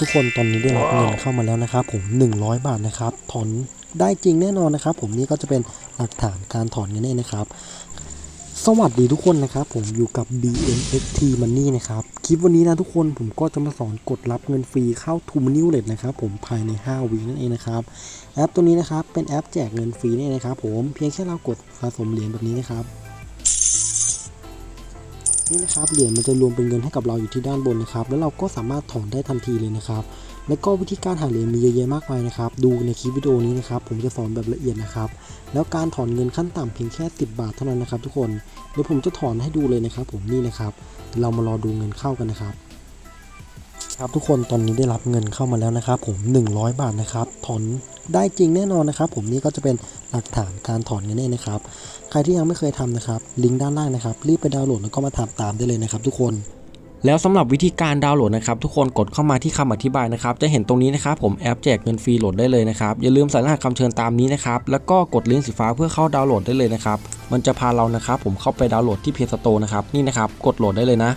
ทุกคนตอนนี้ได้รับเงินเข้ามาแล้วนะครับผม 100 บาทนะครับ ถอนได้จริงแน่นอนนะครับ ผมนี่ก็จะเป็นหลักฐานการถอนเงินเองนะครับ สวัสดีทุกคนนะครับ ผมอยู่กับ BNXT Money นะครับ คลิปวันนี้นะทุกคนผมก็จะมาสอนกดรับเงินฟรีเข้า t ูม Money Wallet นะครับ ผมภายใน 5วินั่นเองนะครับ แอปตัวนี้นะครับเป็นแอปแจกเงินฟรีนี่เองนะครับ ผมเพียงแค่เรากดสะสมเหรียญแบบนี้นะครับ นี่นะครับเหรียญมันจะรวมเป็นเงินให้กับเราอยู่ที่ด้านบนนะครับ แล้วเราก็สามารถถอนได้ทันทีเลยนะครับ แล้วก็วิธีการหาเหรียญมีเยอะแยะมากมายนะครับ ดูในคลิปวิดีโอนี้นะครับ ผมจะสอนแบบละเอียดนะครับ แล้วการถอนเงินขั้นต่ำเพียงแค่ 10 บาทเท่านั้นนะครับ ทุกคน เดี๋ยวผมจะถอนให้ดูเลยนะครับ ผมนี่นะครับ เรามารอดูเงินเข้ากันนะครับ ครับทุกคนตอนนี้ได้รับเงินเข้ามาแล้วนะครับผม 100 บาทนะครับถอนได้จริงแน่นอนนะครับผมนี่ก็จะเป็นหลักฐานการถอนเงินเองนะครับใครที่ยังไม่เคยทำนะครับลิงก์ด้านล่างนะครับรีบไปดาวน์โหลดแล้วก็มาทำตามได้เลยนะครับทุกคนแล้วสำหรับวิธีการดาวน์โหลดนะครับทุกคนกดเข้ามาที่คำอธิบายนะครับจะเห็นตรงนี้นะครับผมแอปแจกเงินฟรีโหลดได้เลยนะครับอย่าลืมใส่รหัสคำเชิญตามนี้นะครับแล้วก็กดลิงก์สีฟ้าเพื่อเข้าดาวน์โหลดได้เลยนะครับมันจะพาเรานะครับผมเข้าไปดาวน์โหลดที่เพจสโตนะครับนี่นะครับกดโหลดได้เลยนะ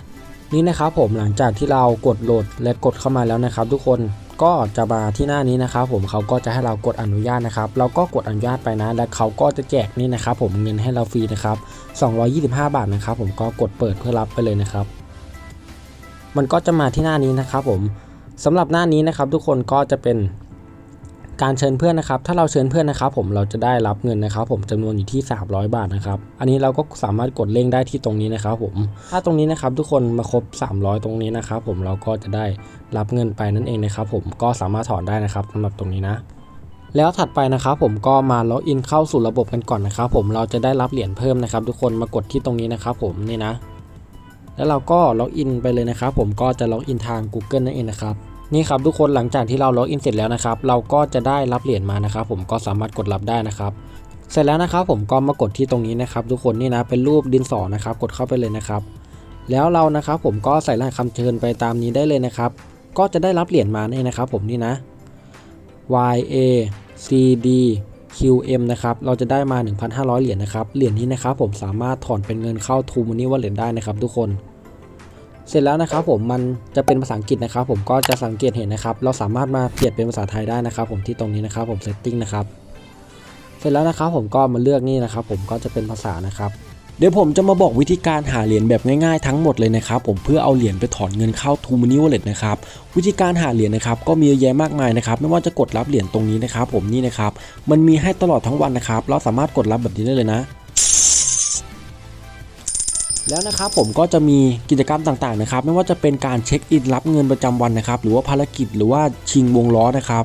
นี่นะครับผมหลังจากที่เรากดโหลดและกดเข้ามาแล้วนะครับ ทุกคนก็จะมาที่หน้านี้นะครับผมเขาก็จะให้เรากดอนุญาตนะครับ เราก็กดอนุญาตไปนะ และเขาก็จะแจกนี่นะครับผมเงินให้เราฟรีนะครับ 225 บาทนะครับ ผมก็กดเปิดเพื่อรับไปเลยนะครับ มันก็จะมาที่หน้านี้นะครับผมสำหรับหน้านี้นะครับ ทุกคนก็จะเป็น การเชิญเพื่อนนะครับ ถ้าเราเชิญเพื่อนนะครับ ผมเราจะได้รับเงินนะครับ ผมจำนวนอยู่ที่ 300 บาทนะครับ อันนี้เราก็สามารถกดเร่งได้ที่ตรงนี้นะครับ ผม ถ้าตรงนี้นะครับ ทุกคนมาครบ 300 ตรงนี้นะครับ ผมเราก็จะได้รับเงินไปนั่นเองนะครับ ผมก็สามารถถอนได้นะครับสำหรับตรงนี้นะแล้วถัดไปนะครับผมก็มาล็อกอินเข้าสู่ระบบกันก่อนนะครับ ผมเราจะได้รับเหรียญเพิ่มนะครับ ทุกคนมากดที่ตรงนี้นะครับ ผมนี่นะ แล้วเราก็ล็อกอินไปเลยนะครับ ผมก็จะล็อกอินทาง Google นั่นเองนะครับ นี่ครับทุกคนหลังจากที่เราล็อกอินเสร็จแล้วนะครับ เราก็จะได้รับเหรียญมานะครับ ผมก็สามารถกดรับได้นะครับเสร็จแล้วนะครับผมก็มากดที่ตรงนี้นะครับ ทุกคนนี่นะเป็นรูปดินสอนะครับกดเข้าไปเลยนะครับ แล้วเรานะครับผมก็ใส่รหัสคำเชิญไปตามนี้ได้เลยนะครับ ก็จะได้รับเหรียญมาเนี่ยนะครับ ผมนี่นะ Y A C D Q M นะครับเราจะได้มา 1,500 เหรียญนะครับเหรียญนี้นะครับผมสามารถถอนเป็นเงินเข้า t ูม Money Wallet ได้นะครับ ทุกคน เสร็จแล้วนะครับผมมันจะเป็นภาษาอังกฤษนะครับ ผมก็จะสังเกตเห็นนะครับ เราสามารถมาเปลี่ยนเป็นภาษาไทยได้นะครับ ผมที่ตรงนี้นะครับ ผม setting นะครับ เสร็จแล้วนะครับผมก็มาเลือกนี่นะครับ ผมก็จะเป็นภาษานะครับเดี๋ยวผมจะมาบอกวิธีการหาเหรียญแบบง่ายๆทั้งหมดเลยนะครับผมเพื่อเอาเหรียญไปถอนเงินเข้า t ูม Money Wallet นะครับวิธีการหาเหรียญนะครับก็มีเยอะแยะมากมายนะครับไม่ว่าจะกดรับเหรียญตรงนี้นะครับผมนี่นะครับมันมีให้ตลอดทั้งวันนะครับเราสามารถกดรับแบบนี้ได้เลยนะ แล้วนะครับผมก็จะมีกิจกรรมต่างๆนะครับไม่ว่าจะเป็นการเช็คอินรับเงินประจำวันนะครับหรือว่าภารกิจหรือว่าชิงวงล้อนะครับ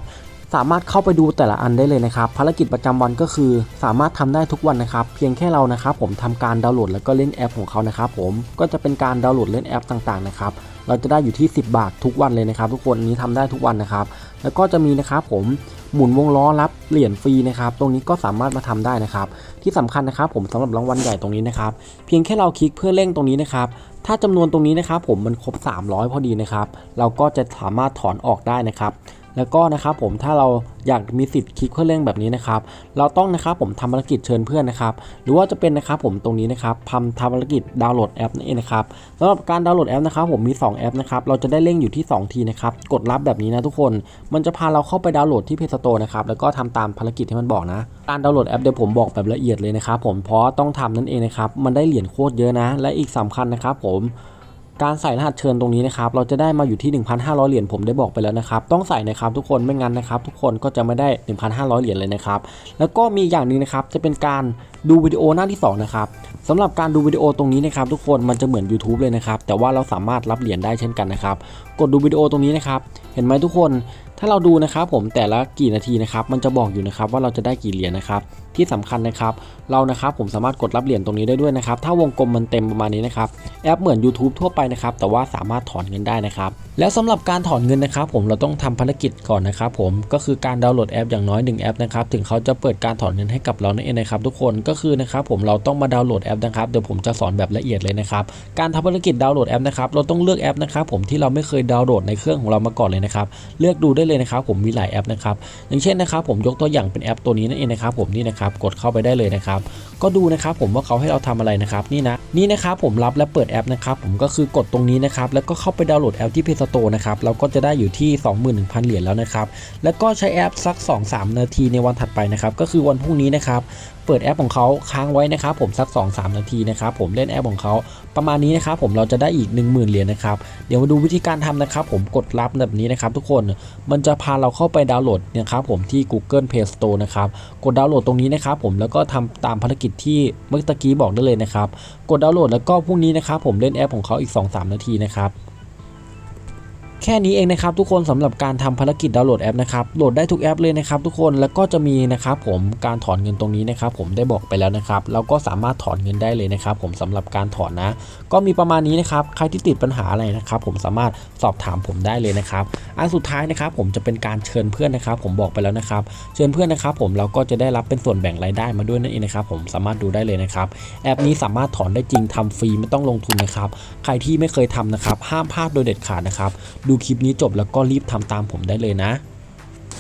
สามารถเข้าไปดูแต่ละอันได้เลยนะครับ ภารกิจประจำวันก็คือ สามารถทำได้ทุกวันนะครับ เพียงแค่เรานะครับ ผมทำการดาวน์โหลดแล้วก็เล่นแอปของเขานะครับ ผมก็จะเป็นการดาวน์โหลดเล่นแอปต่างๆนะครับเราจะได้อยู่ที่ 10 บาททุกวันเลยนะครับ ทุกคนนนี้ทำได้ทุกวันนะครับ แล้วก็จะมีนะครับผม หมุนวงล้อรับเหรียญฟรีนะครับ ตรงนี้ก็สามารถมาทำได้นะครับ ที่สำคัญนะครับ ผมสำหรับรางวัลใหญ่ตรงนี้นะครับ เพียงแค่เราคลิกเพื่อเร่งตรงนี้นะครับ ถ้าจำนวนตรงนี้นะครับ ผมมันครบ 300 พอดีนะครับ เราก็จะสามารถถอนออกได้นะครับ แล้วก็นะครับผมถ้าเราอยากมีสิทธิ์คลิกเพื่อเร่งแบบนี้นะครับ เราต้องนะครับผมทำภารกิจเชิญเพื่อนนะครับ หรือว่าจะเป็นนะครับผมตรงนี้นะครับทำทำภารกิจดาวน์โหลดแอปนั่นเองนะครับสำหรับการดาวน์โหลดแอปนะครับผมมี 2 แอปนะครับ เราจะได้เร่งอยู่ที่ 2 ทีนะครับ กดรับแบบนี้นะทุกคน มันจะพาเราเข้าไปดาวน์โหลดที่เพจสโตนะครับ แล้วก็ทำตามภารกิจที่มันบอกนะ การดาวน์โหลดแอปเดี๋ยวผมบอกแบบละเอียดเลยนะครับผม เพราะต้องทำนั่นเองนะครับ มันได้เหรียญโคตรเยอะนะ และอีกสำคัญนะครับผม การใส่รหัสเชิญตรงนี้นะครับเราจะได้มาอยู่ที่ 1,500 เหรียญผมได้บอกไปแล้วนะครับต้องใส่นะครับทุกคนไม่งั้นนะครับทุกคนก็จะไม่ได้ 1,500 เหรียญเลยนะครับแล้วก็มีอย่างนึงนะครับจะเป็นการดูวิดีโอหน้าที่สองนะครับสำหรับการดูวิดีโอตรงนี้นะครับทุกคนมันจะเหมือน YouTube เลยนะครับแต่ว่าเราสามารถรับเหรียญได้เช่นกันนะครับกดดูวิดีโอตรงนี้นะครับเห็นไหมทุกคน ถ้าเราดูนะครับผมแต่ละกี่นาทีนะครับมันจะบอกอยู่นะครับว่าเราจะได้กี่เหรียญนะครับที่สำคัญนะครับเรานะครับผมสามารถกดรับเหรียญตรงนี้ได้ด้วยนะครับถ้าวงกลมมันเต็มประมาณนี้นะครับแอปเหมือน YouTube ทั่วไปนะครับแต่ว่าสามารถถอนเงินได้นะครับแล้วสำหรับการถอนเงินนะครับผมเราต้องทำภารกิจก่อนนะครับผมก็คือการดาวน์โหลดแอปอย่างน้อย1แอปนะครับถึงเขาจะเปิดการถอนเงินให้กับเรานั่นเองนะครับทุกคนก็คือนะครับผมเราต้องมาดาวน์โหลดแอปนะครับเดี๋ยวผมจะสอนแบบละเอียดเลยนะครับการทำภารกิจดาวน์โหลดแอปนะครับเราต้องเลือกแอปนะครับผมที่เราไม่เคยดาวน์โหลดในเครื่องของเรามาก่อนเลยนะครับเลือกดูได้เลยนะครับผมมีหลายแอปนะครับอย่างเช่นนะครับผมยกตัวอย่างเป็นแอปตัวนี้นั่นเองนะครับผมนี่นะครับกดเข้าไปได้เลยนะครับก็ดูนะครับผมว่าเขาให้เราทำอะไรนะครับนี่นะนี่นะครับผมรับและเปิดแอปนะครับผมก็คือกกดตรงนี้นะครับแล้วก็เข้าไปดาวน์โหลดแอปที่ Play Store นะครับเราก็จะได้อยู่ที่ 21,000 เหรียญแล้วนะครับแล้วก็ใช้แอปสัก 2-3 นาทีในวันถัดไปนะครับก็คือวันพรุ่งนี้นะครับ เปิดแอปของเขาค้างไว้นะครับผมสัก 2-3 นาทีนะครับผมเล่นแอปของเขาประมาณนี้นะครับผมเราจะได้อีก 10,000เหรียญนะครับเดี๋ยวมาดูวิธีการทำนะครับผมกดรับแบบนี้นะครับทุกคนมันจะพาเราเข้าไปดาวน์โหลดนะครับผมที่ Google Play Store นะครับกดดาวน์โหลดตรงนี้นะครับผมแล้วก็ทำตามภารกิจที่เมื่อตะกี้บอกได้เลยนะครับกดดาวน์โหลดแล้วก็พรุ่งนี้นะครับผมเล่นแอปของเขาอีก 2-3 นาทีนะครับ ค่นี้เองนะครับทุกคนสำหรับการทำภารกิจดาวน์โหลดแอปนะครับโหลดได้ทุกแอปเลยนะครับทุกคนแล้วก็จะมีนะครับผมการถอนเงินตรงนี้นะครับผมได้บอกไปแล้วนะครับเราก็สามารถถอนเงินได้เลยนะครับผมสำหรับการถอนนะ ก็มีประมาณนี้นะครับใครที่ติดปัญหาอะไรนะครับผมสามารถสอบถามผมได้เลยนะครับอันสุดท้ายนะครับผมจะเป็นการเชิญเพื่อนนะครับ ผมบอกไปแล้วนะครับ เชิญเพื่อนนะครับ ผมเราก็จะได้รับเป็นส่วนแบ่งรายได้มาด้วยนั่นเองนะครับผมสามารถดูได้เลยนะครับแอปนี้สามารถถอนได้จริงทำฟรีไม่ต้องลงทุนนะครับใครที่ไม่เคยทำนะครับห้ามพลาดโดยเด็ดขาดนะครับดูคลิปนี้จบแล้วก็รีบทำตามผมได้เลยนะ